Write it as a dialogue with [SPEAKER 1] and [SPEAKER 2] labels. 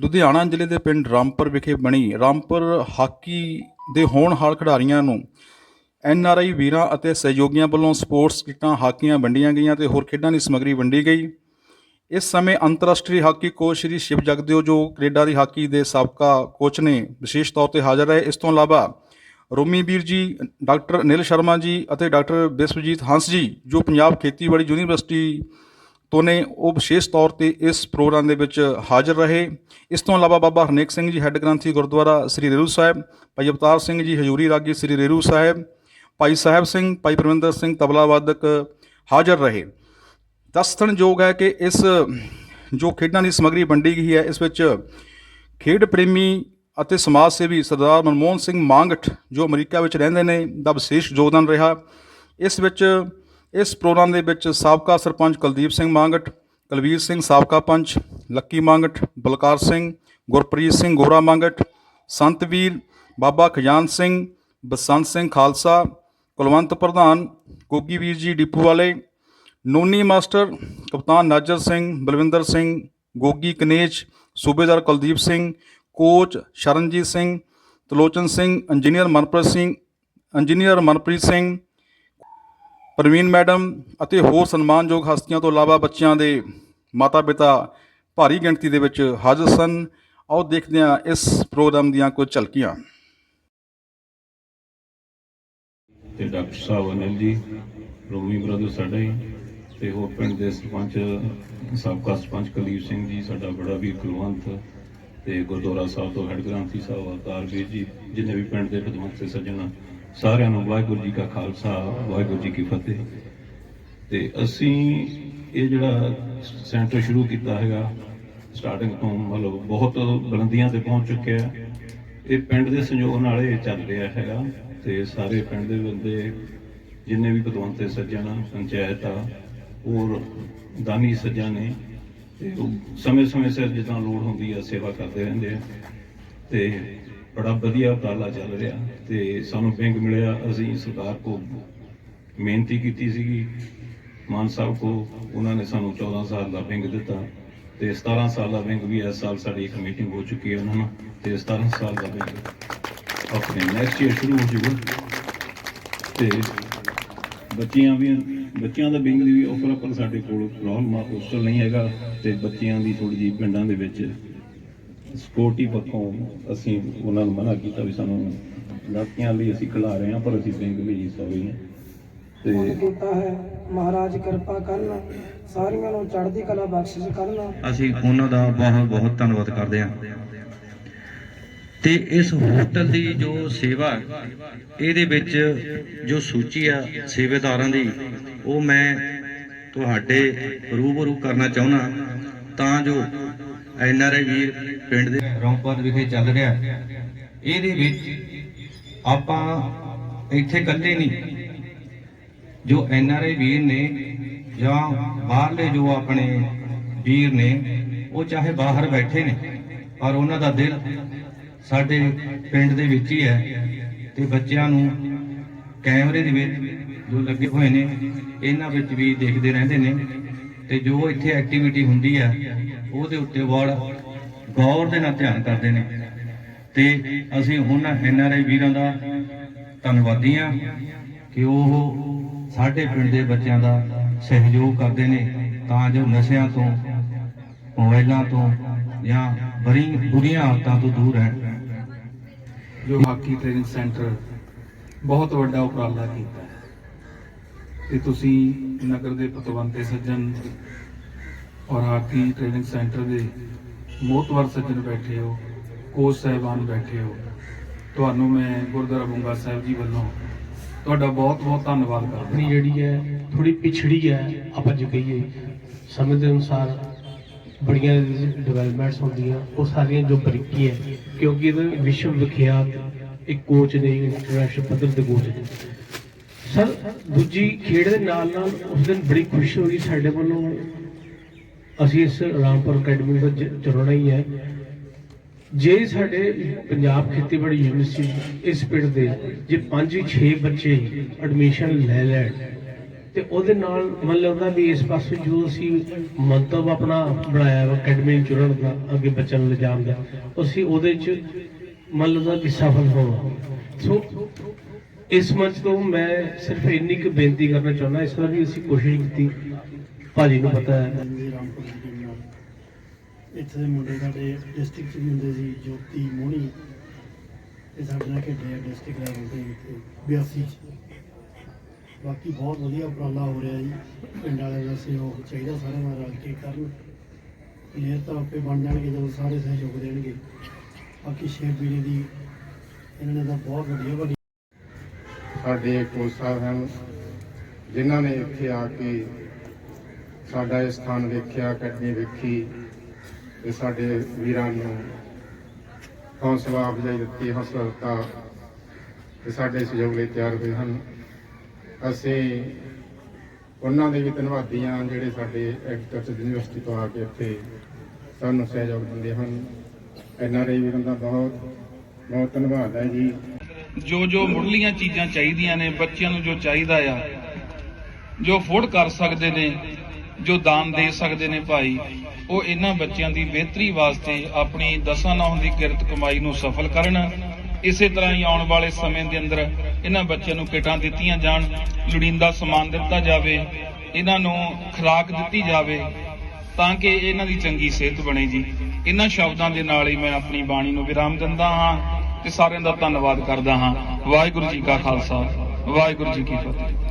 [SPEAKER 1] ਲੁਧਿਆਣਾ ਜ਼ਿਲ੍ਹੇ ਦੇ ਪਿੰਡ ਰਾਮਪੁਰ ਵਿਖੇ ਬਣੀ ਰਾਮਪੁਰ ਹਾਕੀ ਦੇ ਹੋਣਹਾਰ ਖਿਡਾਰੀਆਂ ਨੂੰ ਐਨ ਆਰ ਆਈ ਵੀਰਾਂ ਅਤੇ ਸਹਿਯੋਗੀਆਂ ਵੱਲੋਂ ਸਪੋਰਟਸ ਕਿੱਟਾਂ, ਹਾਕੀਆਂ ਵੰਡੀਆਂ ਗਈਆਂ ਤੇ ਹੋਰ ਖੇਡਾਂ ਦੀ ਸਮੱਗਰੀ ਵੰਡੀ ਗਈ। ਇਸ ਸਮੇਂ ਅੰਤਰਰਾਸ਼ਟਰੀ ਹਾਕੀ ਕੋਚ ਸ਼੍ਰੀ ਸ਼ਿਵ ਜਗਦੇਵ ਜੋ ਕੈਨੇਡਾ ਦੀ ਹਾਕੀ ਦੇ ਸਾਬਕਾ ਕੋਚ ਨੇ, ਵਿਸ਼ੇਸ਼ ਤੌਰ ਤੇ ਹਾਜ਼ਰ ਰਹੇ। ਇਸ ਤੋਂ ਇਲਾਵਾ ਰੋਮੀ ਵੀਰ ਜੀ, ਡਾਕਟਰ ਅਨਿਲ ਸ਼ਰਮਾ ਜੀ ਅਤੇ ਡਾਕਟਰ ਬਿਸਵਜੀਤ ਹੰਸ ਜੀ, ਜੋ ਪੰਜਾਬ ਖੇਤੀਬਾੜੀ ਯੂਨੀਵਰਸਿਟੀ ਤੋਂ ਨੇ ਉਹ ਵਿਸ਼ੇਸ਼ ਤੌਰ ਤੇ ਇਸ ਪ੍ਰੋਗਰਾਮ ਦੇ ਵਿੱਚ ਹਾਜ਼ਰ ਰਹੇ। ਇਸ ਤੋਂ ਇਲਾਵਾ ਬਾਬਾ ਹਰਨੇਕ ਸਿੰਘ ਜੀ ਹੈੱਡ ਗ੍ਰੰਥੀ ਗੁਰਦੁਆਰਾ ਸ੍ਰੀ ਰੇਰੂ ਸਾਹਿਬ, ਭਾਈ ਅਵਤਾਰ ਸਿੰਘ ਜੀ ਹਜੂਰੀ ਰਾਗੀ ਸ੍ਰੀ ਰੇਰੂ ਸਾਹਿਬ, ਭਾਈ ਸਾਹਿਬ ਸਿੰਘ, ਭਾਈ ਪਰਮਿੰਦਰ ਸਿੰਘ ਤਬਲਾ ਵਾਦਕ ਹਾਜ਼ਰ ਰਹੇ। ਦੱਸਣਯੋਗ ਹੈ ਕਿ ਇਸ ਜੋ ਖੇਡਾਂ ਦੀ ਸਮੱਗਰੀ ਵੰਡੀ ਗਈ ਹੈ, ਇਸ ਵਿੱਚ ਖੇਡ ਪ੍ਰੇਮੀ ਅਤੇ ਸਮਾਜ ਸੇਵੀ ਸਰਦਾਰ ਮਨਮੋਹਨ ਸਿੰਘ ਮਾਂਗਟ ਜੋ ਅਮਰੀਕਾ ਵਿੱਚ ਰਹਿੰਦੇ ਨੇ, ਦਾ ਵਿਸ਼ੇਸ਼ ਯੋਗਦਾਨ ਰਿਹਾ। ਇਸ ਵਿੱਚ ਇਸ ਪ੍ਰੋਗਰਾਮ ਦੇ ਵਿੱਚ ਸਾਬਕਾ ਸਰਪੰਚ ਕੁਲਦੀਪ ਸਿੰਘ ਮਾਂਗਟ, ਕੁਲਵੀਰ ਸਿੰਘ ਸਾਬਕਾ ਪੰਚ, ਲੱਕੀ ਮਾਂਗਟ, ਬਲਕਾਰ ਸਿੰਘ, ਗੁਰਪ੍ਰੀਤ ਸਿੰਘ ਗੋਰਾ ਮਾਂਗਟ, ਸੰਤਵੀਰ, ਬਾਬਾ ਖਜਾਨ ਸਿੰਘ, ਬਸੰਤ ਸਿੰਘ ਖਾਲਸਾ, ਕੁਲਵੰਤ ਪ੍ਰਧਾਨ, ਗੋਗੀ ਵੀਰ ਜੀ ਡਿਪੂ ਵਾਲੇ, ਨੋਨੀ ਮਾਸਟਰ ਕਪਤਾਨ ਨਾਜਰ ਸਿੰਘ, ਬਲਵਿੰਦਰ ਸਿੰਘ, ਗੋਗੀ ਕਨੇਜ, ਸੂਬੇਦਾਰ Kuldeep Singh, coach Sharanjit Singh, Talochan Singh, engineer Manpreet Singh, engineer Manpreet Singh Parveen madam ਅਤੇ ਹੋਰ ਸਨਮਾਨਯੋਗ ਹਸਤੀਆਂ ਤੋਂ ਇਲਾਵਾ ਬੱਚਿਆਂ ਦੇ ਮਾਤਾ-ਪਿਤਾ ਭਾਰੀ ਗਿਣਤੀ ਦੇ ਵਿੱਚ ਹਾਜ਼ਰ ਸਨ। ਆਓ ਦੇਖਦੇ ਹਾਂ ਇਸ ਪ੍ਰੋਗਰਾਮ ਦੀਆਂ ਕੁਝ ਝਲਕੀਆਂ।
[SPEAKER 2] ਤੇ ਡਾਕਟਰ ਸਾਹਿਬ ਅਨਿਲ ਜੀ ਰੋਮੀ ਬ੍ਰਦਰ ਸਾਡਾ ਹੀ, ਤੇ ਹੋਰ ਪਿੰਡ ਦੇ ਸਰਪੰਚ, ਸਾਬਕਾ ਸਰਪੰਚ ਕੁਲਦੀਪ ਸਿੰਘ ਜੀ, ਸਾਡਾ ਬੜਾ ਵੀਰ ਕੁਲਵੰਤ ਤੇ ਗੁਰਦੁਆਰਾ ਸਾਹਿਬ ਤੋਂ ਹੈਡ ਗ੍ਰੰਥੀ ਸਾਹਿਬ ਅਵਤਾਰ ਵੀਰ ਜੀ, ਜਿੰਨੇ ਵੀ ਪਿੰਡ ਦੇ ਵਿਦਵਾਨ ਸੱਜਣ ਸਾਰਿਆਂ ਨੂੰ ਵਾਹਿਗੁਰੂ ਜੀ ਕਾ ਖਾਲਸਾ, ਵਾਹਿਗੁਰੂ ਜੀ ਕੀ ਫਤਿਹ। ਤੇ ਅਸੀਂ ਇਹ ਜਿਹੜਾ ਸੈਂਟਰ ਸ਼ੁਰੂ ਕੀਤਾ ਹੈਗਾ ਸਟਾਰਟਿੰਗ ਤੋਂ ਮਤਲਬ ਬਹੁਤ ਬੁਲੰਦੀਆਂ ਤੇ ਪਹੁੰਚ ਚੁੱਕਿਆ ਹੈ। ਇਹ ਪਿੰਡ ਦੇ ਸੰਯੋਗ ਨਾਲ ਇਹ ਚੱਲ ਰਿਹਾ ਹੈਗਾ ਤੇ ਸਾਰੇ ਪਿੰਡ ਦੇ ਬੰਦੇ, ਜਿੰਨੇ ਵੀ ਵਿਦਵਾਨ ਤੇ ਸੱਜਣ ਪੰਚਾਇਤ ਆ, ਹੋਰ ਦਾਨੀ ਸੱਜਣ ਨੇ, ਤੇ ਉਹ ਸਮੇਂ-ਸਮੇਂ ਸਿਰ ਜਿੱਦਾਂ ਲੋੜ ਹੁੰਦੀ ਆ, ਸੇਵਾ ਕਰਦੇ ਰਹਿੰਦੇ ਆ। ਤੇ ਬੜਾ ਵਧੀਆ ਉਪਰਾਲਾ ਚੱਲ ਰਿਹਾ ਤੇ ਸਾਨੂੰ ਬੈਂਕ ਮਿਲਿਆ, ਅਸੀਂ ਸਰਕਾਰ ਕੋ ਮਿਹਨਤੀ ਕੀਤੀ ਸੀਗੀ। ਮਾਨ ਸਾਹਿਬ ਕੋ ਉਹਨਾਂ ਨੇ ਸਾਨੂੰ 14 ਸਾਲ ਦਾ ਬੈਂਕ ਦਿੱਤਾ ਤੇ 17 ਸਾਲ ਦਾ ਬੈਂਕ ਵੀ ਇਸ ਸਾਲ ਸਾਡੀ ਇੱਕ ਮੀਟਿੰਗ ਹੋ ਚੁੱਕੀ ਹੈ ਉਹਨਾਂ ਨਾਲ ਤੇ 17 ਸਾਲ ਦਾ ਬੈਂਕ ਆਪਣੇ ਨੈਕਸਟ ਈਅਰ ਸ਼ੁਰੂ ਹੋ ਜਾਊਗਾ। ਤੇ ਬੱਚੀਆਂ ਵੀ, ਬੱਚਿਆਂ ਦਾ ਵਿੰਗ ਦੀ ਵੀ ਆਫਰ ਪਰ ਸਾਡੇ ਕੋਲ ਪ੍ਰੋਬਲਮ ਹੋਸਟਲ ਨਹੀਂ ਹੈਗਾ ਤੇ ਬੱਚਿਆਂ ਦੀ ਥੋੜੀ ਜਿਹੀ ਪਿੰਡਾਂ ਦੇ ਵਿੱਚ ਸਪੋਰਟੀ ਪੱਖੋਂ ਅਸੀਂ ਉਹਨਾਂ ਨੂੰ ਮਨਾ ਕੀਤਾ ਵੀ ਸਾਨੂੰ ਲੜਕੀਆਂ ਲਈ ਅਸੀਂ ਖਿਲਾ ਰਹੇ ਹਾਂ ਪਰ ਅਸੀਂ ਬੈਂਕ ਭੇਜੀ ਸਕਦੇ ਹਾਂ। ਤੇ
[SPEAKER 3] ਕੀਤਾ ਹੈ ਮਹਾਰਾਜ ਕਿਰਪਾ ਕਰਨ ਸਾਰੀਆਂ ਨੂੰ ਚੜ੍ਹਦੀ ਕਲਾ ਬਖਸ਼ਿਸ਼ ਕਰਨ।
[SPEAKER 4] ਅਸੀਂ ਉਹਨਾਂ ਦਾ ਬਹੁਤ ਬਹੁਤ ਧੰਨਵਾਦ ਕਰਦੇ ਹਾਂ। ਤੇ ਇਸ ਹੋਟਲ ਦੀ ਜੋ ਸੇਵਾ ਇਹਦੇ ਵਿੱਚ ਜੋ ਸੂਚੀ ਆ ਸੇਵਾਦਾਰਾਂ ਦੀ ਉਹ ਮੈਂ ਤੁਹਾਡੇ ਰੂਬਰੂ ਕਰਨਾ ਚਾਹੁੰਦਾ ਤਾਂ ਜੋ ਐਨ ਆਰ ਆਈ ਵੀਰ ਪਿੰਡ ਦੇ ਰੌਂਪਰ ਵਿਖੇ ਚੱਲ ਰਿਹਾ ਇਹਦੇ ਵਿੱਚ ਆਪਾਂ ਇੱਥੇ ਇਕੱਲੇ ਨਹੀਂ, ਜੋ ਐਨ ਆਰ ਆਈ ਵੀਰ ਨੇ ਜਾਂ ਬਾਹਰਲੇ ਜੋ ਆਪਣੇ ਵੀਰ ਨੇ, ਉਹ ਚਾਹੇ ਬਾਹਰ ਬੈਠੇ ਨੇ, ਪਰ ਉਹਨਾਂ ਦਾ ਦਿਲ ਸਾਡੇ ਪਿੰਡ ਦੇ ਵਿੱਚ ਹੀ ਹੈ ਤੇ ਬੱਚਿਆਂ ਨੂੰ ਕੈਮਰੇ ਦੇ ਵਿੱਚ ਜੋ ਲੱਗੇ ਹੋਏ ਨੇ, ਇਹਨਾਂ ਵਿੱਚ ਵੀ ਦੇਖਦੇ ਰਹਿੰਦੇ ਨੇ ਤੇ ਜੋ ਇੱਥੇ ਐਕਟੀਵਿਟੀ ਹੁੰਦੀ ਹੈ, ਉਹਦੇ ਉੱਤੇ ਬੜਾ ਗੌਰ ਦੇ ਨਾਲ ਧਿਆਨ ਕਰਦੇ ਨੇ। ਤੇ ਅਸੀਂ ਉਹਨਾਂ ਐਨ ਵੀਰਾਂ ਦਾ ਧੰਨਵਾਦੀ ਹਾਂ ਕਿ ਉਹ ਸਾਡੇ ਪਿੰਡ ਦੇ ਬੱਚਿਆਂ ਦਾ ਸਹਿਯੋਗ ਕਰਦੇ ਨੇ। ਤਾਂ ਜੋ ਨਸ਼ਿਆਂ ਤੋਂ, ਮੋਬਾਈਲਾਂ ਤੋਂ ਜਾਂ ਬੜੀ ਬੁਰੀਆਂ ਆਦਤਾਂ ਤੋਂ ਦੂਰ ਰਹਿਣ।
[SPEAKER 5] ਜੋ ਹਾਕੀ ਟ੍ਰੇਨਿੰਗ ਸੈਂਟਰ ਬਹੁਤ ਵੱਡਾ ਉਪਰਾਲਾ ਕੀਤਾ ਹੈ। ਤੇ ਤੁਸੀਂ ਨਗਰ ਦੇ ਪਤਵੰਤੇ ਸੱਜਣ ਔਰ ਹਾਕੀ ਟ੍ਰੇਨਿੰਗ ਸੈਂਟਰ ਦੇ ਮੋਹਤਵਰ ਸੱਜਣ ਬੈਠੇ ਹੋ, ਕੋਚ ਸਾਹਿਬਾਨ ਬੈਠੇ ਹੋ। ਤੁਹਾਨੂੰ ਮੈਂ ਗੁਰਦੁਆਰਾ ਬੁੰਗਾ ਸਾਹਿਬ ਜੀ ਵੱਲੋਂ ਤੁਹਾਡਾ ਬਹੁਤ ਬਹੁਤ ਧੰਨਵਾਦ ਕਰਦਾ
[SPEAKER 6] ਆਪਣੀ ਜਿਹੜੀ ਹੈ ਥੋੜੀ ਪਿਛੜੀ ਹੈ ਆਪਾਂ ਜੇ ਕਹੀਏ, ਸਮੇਂ ਦੇ ਅਨੁਸਾਰ ਬੜੀਆਂ ਡਿਵੈਲਪਮੈਂਟਸ ਹੁੰਦੀਆਂ, ਉਹ ਸਾਰੀਆਂ ਜੋ ਬਰੀਕੀ ਹੈ, ਕਿਉਂਕਿ ਇਹ ਵਿਸ਼ਵ ਵਿਖਿਆਤ ਇੱਕ ਕੋਚ ਨੇ ਇੰਟਰਨੈਸ਼ਨਲ ਪੱਧਰ ਦੇ ਕੋਚ ਨੇ। ਸਰ, ਦੂਜੀ ਖੇਡ ਦੇ ਨਾਲ ਨਾਲ ਉਸ ਦਿਨ ਬੜੀ ਖੁਸ਼ੀ ਹੋਈ ਸਾਡੇ ਵੱਲੋਂ ਅਸੀਂ ਇਸ ਰਾਮਪੁਰ ਅਕੈਡਮੀ ਦਾ ਚੁਣਨਾ ਹੀ ਹੈ। ਜੇ ਸਾਡੇ ਪੰਜਾਬ ਖੇਤੀਬਾੜੀ ਯੂਨੀਵਰਸਿਟੀ ਇਸ ਪਿੰਡ ਦੇ ਜੇ 5 6 ਬੱਚੇ ਐਡਮਿਸ਼ਨ ਲੈ ਲੈਣ ਤੇ ਉਹਦੇ ਨਾਲ ਮਨ ਦਾ ਵੀ ਇਸ ਪਾਸੇ ਜੋ ਅਸੀਂ ਮੰਤਵ ਆਪਣਾ ਬਣਾਇਆ ਵਾ ਅਕੈਡਮੀ ਚੁਣਨ ਦਾ, ਅੱਗੇ ਬੱਚਿਆਂ ਨੂੰ ਲਿਜਾਣ ਦਾ, ਅਸੀਂ ਉਹਦੇ ਚ ਮਨ ਦਾ ਵੀ ਸਫਲ ਹੋਵਾਂ। ਸੋ ਇਸ ਮੰਚ ਤੋਂ ਮੈਂ ਸਿਰਫ ਇੰਨੀ ਕੁ ਬੇਨਤੀ ਕਰਨਾ ਚਾਹੁੰਦਾ, ਇਸ ਵਾਰ ਵੀ ਅਸੀਂ ਕੋਸ਼ਿਸ਼ ਕੀਤੀ ਭਾਜੀ ਨੂੰ ਪਤਾ ਹੈ।
[SPEAKER 7] ਦੀ ਇੱਥੇ ਦੇ ਮੁੰਡੇ ਸਾਡੇ ਡਿਸਟ੍ਰਿਕਟ ਵੀ ਹੁੰਦੇ ਸੀ ਜੋਤੀ ਮੋਹਣੀ। ਤੇ ਸਾਡੇ ਨਾਲ ਖੇਡੇ ਡਿਸਟ੍ਰਿਕਟ ਲੈਵਲ ਤੇ ਇੱਥੇ 82 ਚ। ਬਾਕੀ ਬਹੁਤ ਵਧੀਆ ਉਪਰਾਲਾ ਹੋ ਰਿਹਾ ਜੀ। ਪਿੰਡ ਵਾਲਿਆਂ ਦਾ ਸਹਿਯੋਗ ਚਾਹੀਦਾ ਸਾਰਿਆਂ ਨਾਲ ਰਲ ਕੇ ਕਰਨ। ਪਲੇਅਰ ਤਾਂ ਆਪੇ ਬਣ ਜਾਣਗੇ ਜਦੋਂ ਸਾਰੇ ਸਹਿਯੋਗ ਦੇਣਗੇ। ਬਾਕੀ ਸ਼ੇਰ ਵੀਰੇ ਦੀ ਇਹਨਾਂ ਨੇ ਤਾਂ ਬਹੁਤ ਵਧੀਆ ਵੱਡੀ
[SPEAKER 8] ਸਾਡੇ ਕੋਚ ਸਾਹਿਬ ਹਨ ਜਿਨ੍ਹਾਂ ਨੇ ਇੱਥੇ ਆ ਕੇ ਸਾਡਾ ਇਹ ਸਥਾਨ ਵੇਖਿਆ, ਅਕੈਡਮੀ ਵੇਖੀ ਤੇ ਸਾਡੇ ਵੀਰਾਂ ਨੂੰ ਹੌਸਲਾ ਅਫਜ਼ਾਈ ਦਿੱਤੀ, ਹੌਸਲਾ ਦਿੱਤਾ ਤੇ ਸਾਡੇ ਸਹਿਯੋਗ ਲਈ ਤਿਆਰ ਹੋਏ ਹਨ। ਅਸੀਂ ਉਹਨਾਂ ਦੇ ਵੀ ਧੰਨਵਾਦੀ ਹਾਂ ਜਿਹੜੇ ਸਾਡੇ ਐਗਰੀਕਲਚਰ ਯੂਨੀਵਰਸਿਟੀ ਤੋਂ ਆ ਕੇ ਇੱਥੇ ਸਾਨੂੰ ਸਹਿਯੋਗ ਦਿੰਦੇ ਹਨ। ਐਨ ਆਰ ਐਨਆਰਆਈ ਵੀਰਾਂ ਦਾ ਬਹੁਤ ਬਹੁਤ ਧੰਨਵਾਦ ਹੈ ਜੀ।
[SPEAKER 5] ਜੋ ਜੋ ਮੁੱਢਲੀਆਂ ਚੀਜ਼ਾਂ ਚਾਹੀਦੀਆਂ ਨੇ, ਬੱਚਿਆਂ ਨੂੰ ਜੋ ਚਾਹੀਦਾ ਆ, ਜੋ ਅਫੋਰਡ ਕਰ ਸਕਦੇ ਨੇ ਜੋ ਦਾਨ ਦੇ ਸਕਦੇ ਨੇ ਭਾਈ, ਉਹ ਇਹਨਾਂ ਬੱਚਿਆਂ ਦੀ ਬਿਹਤਰੀ ਵਾਸਤੇ ਆਪਣੀ ਦਸਾਂ ਨੌਂ ਦੀ ਕਿਰਤ ਕਮਾਈ ਨੂੰ ਸਫਲ ਕਰਨ, ਇਸੇ ਤਰ੍ਹਾਂ ਹੀ ਆਉਣ ਵਾਲੇ ਸਮੇਂ ਦੇ ਅੰਦਰ ਇਹਨਾਂ ਬੱਚਿਆਂ ਨੂੰ ਕਿਟਾਂ ਦਿੱਤੀਆਂ ਜਾਣ, ਲੋੜੀਂਦਾ ਸਮਾਨ ਦਿੱਤਾ ਜਾਵੇ, ਇਹਨਾਂ ਨੂੰ ਖੁਰਾਕ ਦਿੱਤੀ ਜਾਵੇ, ਤਾਂ ਕਿ ਇਹਨਾਂ ਦੀ ਚੰਗੀ ਸਿਹਤ ਬਣੇ ਜੀ। ਇਹਨਾਂ ਸ਼ਬਦਾਂ ਦੇ ਨਾਲ ਹੀ ਮੈਂ ਆਪਣੀ ਬਾਣੀ ਨੂੰ ਵਿਰਾਮ ਦਿੰਦਾ ਹਾਂ ਤੇ ਸਾਰਿਆਂ ਦਾ ਧੰਨਵਾਦ ਕਰਦਾ ਹਾਂ। ਵਾਹਿਗੁਰੂ ਜੀ ਕਾ ਖਾਲਸਾ, ਵਾਹਿਗੁਰੂ ਜੀ ਕੀ ਫਤਿਹ।